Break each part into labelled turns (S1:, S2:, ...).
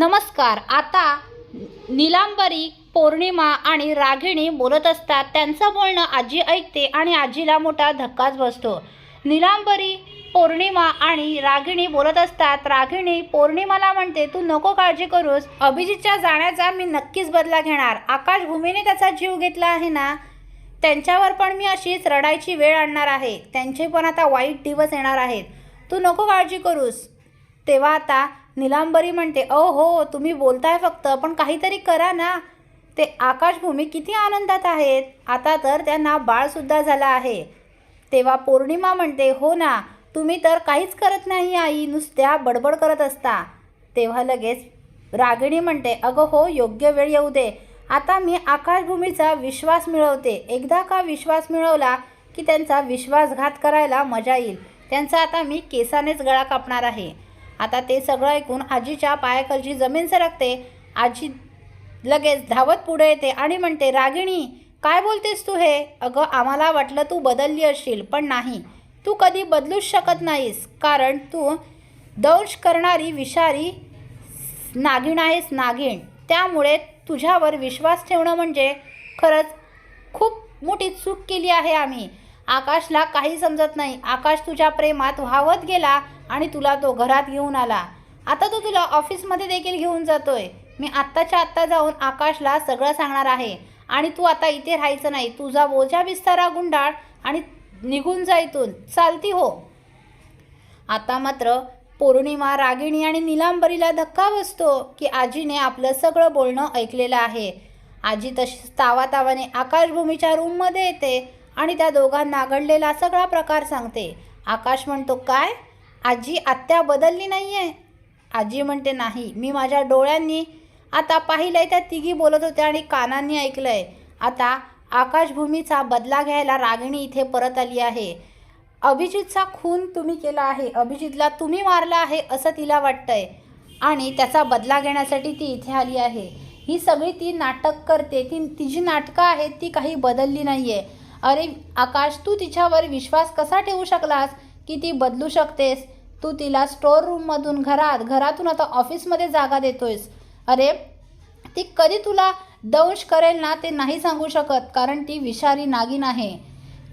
S1: नमस्कार. आता निलांबरी पौर्णिमा आणि रागिणी बोलत असतात. त्यांचं बोलणं आजी ऐकते आणि आजीला मोठा धक्काच बसतो. निलांबरी पौर्णिमा आणि रागिणी बोलत असतात. रागिणी पौर्णिमाला म्हणते तू नको काळजी करूस. अभिजितच्या जाण्याचा मी नक्कीच बदला घेणार. आकाशभूमीने त्याचा जीव घेतला आहे ना? त्यांच्यावर पण मी अशीच रडायची वेळ आणणार आहे. त्यांचे पण आता वाईट दिवस येणार आहेत. तू नको काळजी करूस. तेव्हा आता निलांबरी म्हणते अहो हो तुम्ही बोलताय फक्त पण काहीतरी करा ना. ते आकाशभूमी किती आनंदात आहेत. आता तर त्यांना बाळसुद्धा झाला आहे. तेव्हा पौर्णिमा म्हणते हो ना तुम्ही तर काहीच करत नाही आई नुसत्या बडबड करत असता. तेव्हा लगेच रागिणी म्हणते अगं हो योग्य वेळ येऊ दे. आता मी आकाशभूमीचा विश्वास मिळवते. एकदा का विश्वास मिळवला की त्यांचा विश्वासघात करायला मजा येईल. त्यांचा आता मी केसानेच गळा कापणार आहे. आता ते सगळं ऐकून आजीच्या पायाखालची जमीन सरकते. आजी लगेच धावत पुढे येते आणि म्हणते रागिणी काय बोलतेस तू हे? अगं आम्हाला वाटलं तू बदलली असशील पण नाही. तू कधी बदलूच शकत नाहीस कारण तू दंश करणारी विषारी नागिण आहेस नागिण. त्यामुळे तुझ्यावर विश्वास ठेवणं म्हणजे खरंच खूप मोठी चूक केली आहे आम्ही. आकाशला काही समजत नाही. आकाश तुझ्या प्रेमात व्हावत गेला आणि तुला तो घरात घेऊन आला. आता तो तुला ऑफिसमध्ये देखील घेऊन जातोय. मी आत्ताच्या आत्ता जाऊन आकाशला सगळं सांगणार आहे. आणि तू आता इथे राहायचं नाही. तुझा बोजा बिस्तारा गुंडाळ आणि निघून जा इथून. चालती हो. आता मात्र पौर्णिमा रागिणी आणि निलांबरीला धक्का बसतो की आजीने आपलं सगळं बोलणं ऐकलेलं आहे. आजी तशीच तावातावाने आकाशभूमीच्या रूममध्ये येते. आणि त्या दोघांना घडलेला सगळा प्रकार सांगते. आकाश म्हणतो काय? आजी आत्या बदलली नाही आहे आजी म्हणते नाही मी माझ्या डोळ्यांनी आता पाहिलंय त्या तिघी बोलत होत्या आणि कानांनी ऐकलंय. आता आकाशभूमीचा बदला घ्यायला रागिणी इथे परत आली आहे. अभिजितचा खून तुम्ही केला आहे. अभिजितला तुम्ही मारला आहे असं तिला वाटतंय. आणि त्याचा बदला घेण्यासाठी ती इथे आली आहे. ही सगळी ती नाटक करते. ती तिची नाटकं आहेत ती काही बदलली नाही आहे अरे आकाश तू तिच्यावर विश्वास कसा ठेवू शकलास की ती बदलू शकतेस? तू तिला स्टोअर रूममधून घरात घरातून आता ऑफिसमध्ये जागा देतोयस. अरे ती कधी तुला दंश करेल ना ते नाही सांगू शकत कारण ती विषारी नागिन आहे.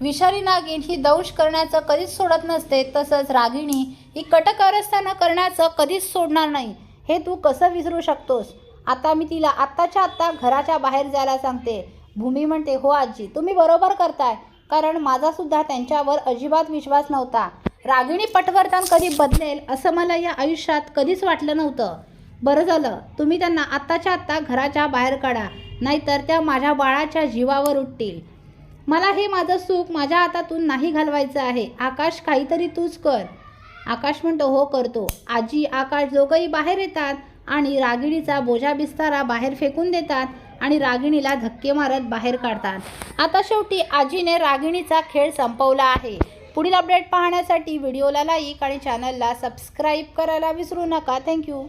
S1: विषारी नागिन ही दंश करण्याचं कधीच सोडत नसते तसंच रागिणी ही कटकारस्थानं करण्याचं कधीच सोडणार नाही. हे तू कसं विसरू शकतोस? आता मी तिला आत्ताच्या आत्ता घराच्या बाहेर जायला सांगते. भूमी म्हणते हो आजी तुम्ही बरोबर करताय. कारण माझासुद्धा त्यांच्यावर अजिबात विश्वास नव्हता. रागिणी पटवर्तन कधी बदलेल असं मला या आयुष्यात कधीच वाटलं नव्हतं. बरं झालं तुम्ही त्यांना आत्ताच्या आत्ता घराच्या बाहेर काढा नाहीतर त्या माझ्या बाळाच्या जीवावर उठतील. मला हे माझं सुख माझ्या हातातून नाही घालवायचं आहे. आकाश काहीतरी तूच कर. आकाश म्हणतो हो करतो. आजी आकाश दोघंही बाहेर येतात आणि रागिणीचा बोजा बिस्तारा बाहेर फेकून देतात. आणि रागिणीला धक्के मारत बाहेर काढतात. आता शेवटी आजीने रागिणीचा खेळ संपवला आहे. पुढील अपडेट पाहण्यासाठी व्हिडिओला लाईक आणि चॅनलला सबस्क्राईब करायला विसरू नका. थँक्यू